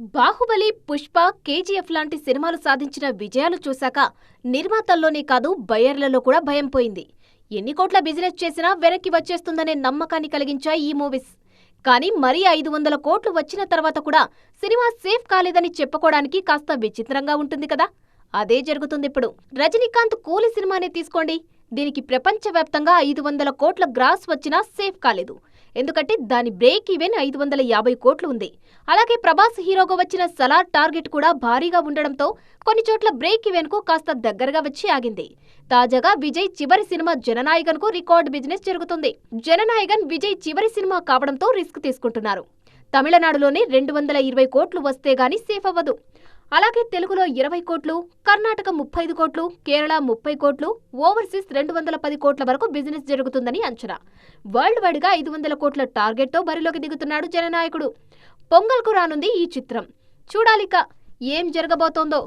Baahubali Pushpa KGF లాంటి సినిమాలు సాధించిన విజయాలు చూశాక నిర్మాతల్లోనే కాదు బయర్లలో కూడా భయం పోయింది. ఎన్ని కోట్ల బిజినెస్ చేసినా వెనక్కి వచ్చేస్తుందనే నమ్మకాన్ని కలిగించాయి ఈ మూవీస్. కానీ మరీ ఐదు వందల కోట్లు వచ్చిన తర్వాత కూడా సినిమా సేఫ్ కాలేదని చెప్పుకోవడానికి కాస్త విచిత్రంగా ఉంటుంది కదా? అదే జరుగుతుంది ఇప్పుడు. రజనీకాంత్ కూలి సినిమానే తీసుకోండి. దీనికి ప్రపంచవ్యాప్తంగా ఐదు వందల కోట్ల గ్రాస్ వచ్చినా సేఫ్ కాలేదు. ఎందుకంటే దాని బ్రేక్ ఈవెన్ ఐదు వందల యాభై కోట్లు ఉంది. అలాగే ప్రభాస్ హీరోగా వచ్చిన సలార్ టార్గెట్ కూడా భారీగా ఉండడంతో కొన్ని చోట్ల బ్రేక్ ఈవెన్కు కాస్త దగ్గరగా వచ్చి ఆగింది. తాజాగా విజయ్ చివరి సినిమా జననాయకన్కు రికార్డ్ బిజినెస్ జరుగుతుంది. జననాయకన్ విజయ్ చివరి సినిమా కావడంతో రిస్క్ తీసుకుంటున్నారు. తమిళనాడులోనే రెండు వందల ఇరవై కోట్లు వస్తే గాని సేఫ్ అవ్వదు. అలాగే తెలుగులో ఇరవై కోట్లు కర్ణాటక ముప్పై ఐదు కోట్లు కేరళ ముప్పై కోట్లు ఓవర్సీస్ రెండు వందల పది కోట్ల వరకు బిజినెస్ జరుగుతుందని అంచనా. వరల్డ్ వైడ్గా ఐదు వందల కోట్ల టార్గెట్తో బరిలోకి దిగుతున్నాడు జననాయకుడు. పొంగల్కు రానుంది ఈ చిత్రం. చూడాలిక ఏం జరగబోతోందో.